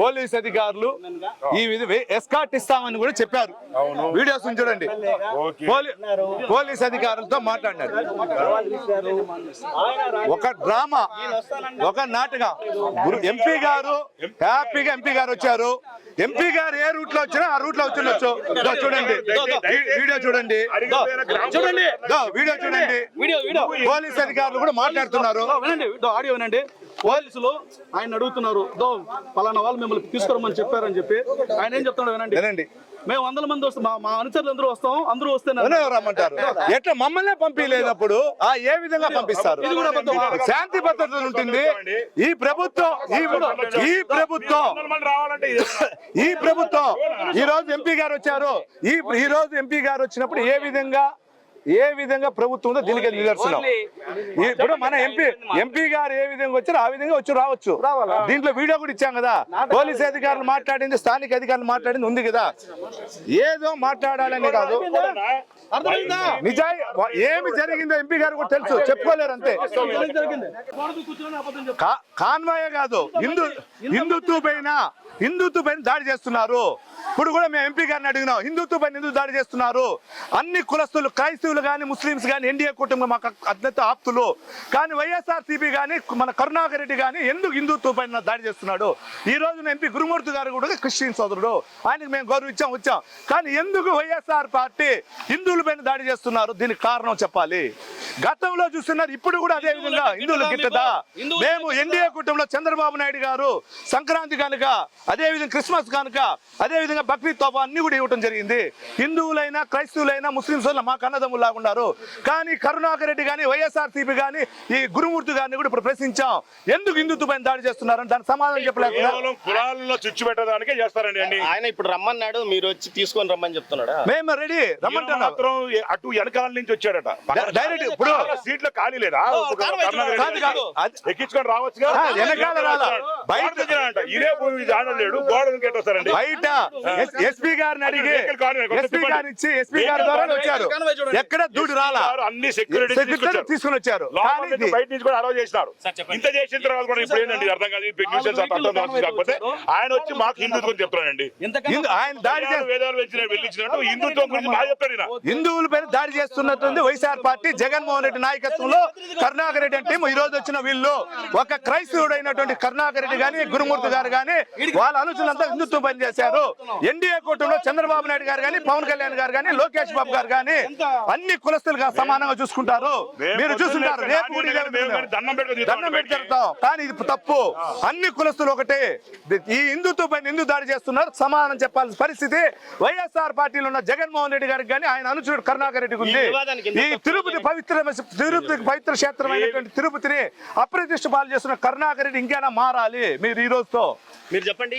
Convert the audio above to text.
Police అధికారులు ఈ విధ ఎస్కాట్ ఇస్తామని కూడా చెప్పారు. వీడియోస్ చూడండి. పోలీ- పోలీస్ అధికారులతో మాట్లాడినారు. ఒక డ్రామా ఒక నాటకం. గురు- ఎంపీ గారు హ్యాపీగా ఎంపీ గారు వచ్చారు. ఎంపీ గారు ఏ రూట్లో వచ్చినా ఆ రూట్లో వచ్చిండొచ్చు చూడండి. వీడియో చూడండి. చూడండి. వీడియో చూడండి పోలీస్ అధికారులు కూడా మాట్లాడుతున్నారు. ఆడియో వినండి పోలీసులు ఆయన అడుగుతున్నారు దో పలానా వాళ్ళు మిమ్మల్ని తీసుకురమ్మని చెప్పారని చెప్పి. ఆయన ఏం చెప్తున్నాడు వినండి. వినండి. మేము వందల మంది వస్తాం మా- మా అనుచరులు అందరూ వస్తాం అందరూ వస్తే రమ్మంటారు. ఎట్లా మమ్మల్ని పంపించలేనప్పుడు ఆ ఏ విధంగా పంపిస్తారు? ఇది కూడా అబద్ధం. శాంతి భద్రతలు ఉంటుంది. ఈ ప్రభుత్వం ఈ ఈ ప్రభుత్వం ఈ ప్రభుత్వం ఈ రోజు ఎంపీ గారు వచ్చారు. ఈ ఈ రోజు ఎంపీ గారు వచ్చినప్పుడు ఏ విధంగా ఏ విధంగా ప్రభుత్వం ఉందో దీనికి నిదర్శనం. ఇప్పుడు మన ఎంపీ ఎంపీ గారు ఏ విధంగా వచ్చారో ఆ విధంగా వచ్చి రావచ్చు. దీంట్లో వీడియో కూడా ఇచ్చాం కదా. పోలీస్ అధికారులు మాట్లాడింది స్థానిక అధికారులు మాట్లాడింది ఉంది కదా. ఏదో మాట్లాడాలని కాదు. అర్థమైందా? నిజాయి ఏమి జరిగిందో ఎంపీ గారు కూడా తెలుసు. చెప్పుకోలేరు అంతే. కాన్వాయే కాదు. హిందూ హిందుత్వ పైన హిందుత్వ పైన దాడి చేస్తున్నారు. ఇప్పుడు కూడా మేము ఎంపీ గారిని అడిగినాం హిందుత్వ పైన ఎందుకు దాడి చేస్తున్నారు. అన్ని కులస్తులు క్రైస్తవులు కానీ ముస్లిమ్స్ కానీ ఎన్డీఏ కుటుంబం మాకు అత్యంత ఆప్తులు. కానీ వైఎస్ఆర్ సిపి కానీ మన కరుణాకర్ రెడ్డి కానీ ఎందుకు హిందుత్వ పైన దాడి చేస్తున్నాడు? ఈ రోజున ఎంపీ గురుమూర్తి గారు కూడా క్రిస్టియన్ సోదరుడు. ఆయనకు మేము గౌరవించాం వచ్చాం. కానీ ఎందుకు వైఎస్ఆర్ పార్టీ హిందువుల పైన దాడి చేస్తున్నారు? దీనికి కారణం చెప్పాలి. గతంలో చూస్తున్నారు ఇప్పుడు కూడా అదే విధంగా హిందువులు గిట్టదా? మేము ఎన్డీఏ కుటుంబంలో చంద్రబాబు నాయుడు గారు సంక్రాంతి కనుక అదే విధంగా క్రిస్మస్ కనుక అదే విధంగా బక్రీద్ తోఫా అన్ని కూడా ఇవ్వటం జరిగింది. హిందువులైనా క్రైస్తవులైనా ముస్లింస్ మా కన్నదమ్ములు లాగున్నారు కానీ కరుణాకర్ రెడ్డి కానీ వైఎస్ఆర్ సిపి కానీ ఈ గురుమూర్తి గారిని కూడా ఇప్పుడు ప్రశ్నించాం. ఎందుకు హిందుత్వ పైన దాడి చేస్తున్నారని దానికి సమాధానం చెప్పలేకుండా కేవలం కులాలలో చుచ్చు పెట్టడానికే చేస్తారండి ఆయన ఇప్పుడు రమ్మన్నాడు మీరు వచ్చి తీసుకొని రమ్మని చెప్తున్నాడా? మేము రెడీ రమ్మంటున్నాం. మాత్రం అటు వెనకాల నుంచి వచ్చాడట. డైరెక్ట్ ఇప్పుడు సీట్లో ఖాళీ లేదా? ఎక్కించుకొని రాలా. బయట- ఇదే భూమి జాడలేడు గోడ వస్తారండి? బయట ఎస్పీ గారిని అడిగి ఎస్పీ. గారిని ఇచ్చి ఎస్పీ గారి ద్వారా వచ్చారు. ఎక్కడ దూడి రాలా? అన్ని సెక్యూరిటీ తీసుకుని వచ్చారు బయట నుంచి కూడా అలౌ చేసినారు. ఇంత చేసిన తర్వాత కూడా ఇప్పుడు ఏంటండి అర్థం కాదు కాకపోతే ఆయన వచ్చి మాకు హిందుత్వం చెప్తానండి ఆయన దాడి చేసి వేదాలు వెళ్ళిన వెళ్ళించినట్టు హిందుత్వం గురించి బాగా చెప్తాడు. హిందువుల పైన దాడి చేస్తున్నట్టుంది వైఎస్ఆర్ పార్టీ జగన్మోహన్ రెడ్డి నాయకత్వంలో కరుణాకర్ రెడ్డి అంటే ఈ రోజు వచ్చిన వీళ్ళు. ఒక క్రైస్తవుడు అయినటువంటి కరుణాకర్ రెడ్డి గాని గురుమూర్తి గారు గాని వాళ్ళ అనుచరులంతా హిందుత్వం పని చేశారు ఎన్డీఏ కూటమిలో చంద్రబాబు నాయుడు గారు గాని పవన్ కళ్యాణ్ గారు గాని లోకేష్ బాబు గారు గాని అన్ని కులస్తులుగా సమానంగా చూసుకుంటారు. మీరు పొద్దున్నే రేపు దండం పెట్టి జరుగుతాం. కానీ ఇది తప్పు. అన్ని కులస్తులు ఒకటే. ఈ హిందుత్వ పైన ఎందుకు దాడి చేస్తున్నారు? సమాధానం చెప్పాల్సిన పరిస్థితి. వైఎస్ఆర్ పార్టీలో ఉన్న జగన్మోహన్ రెడ్డి గారికి కానీ ఆయన అనుచరుడు కరుణాకర్ రెడ్డికి ఉంది. ఈ తిరుపతి పవిత్ర తిరుపతి పవిత్ర క్షేత్రమైనటువంటి తిరుపతిని అప్రతిష్ట పాలు చేస్తున్న కరుణాకర్ రెడ్డి ఇంకైనా మారాలి మీరు ఈ రోజుతో? మీరు చెప్పండి.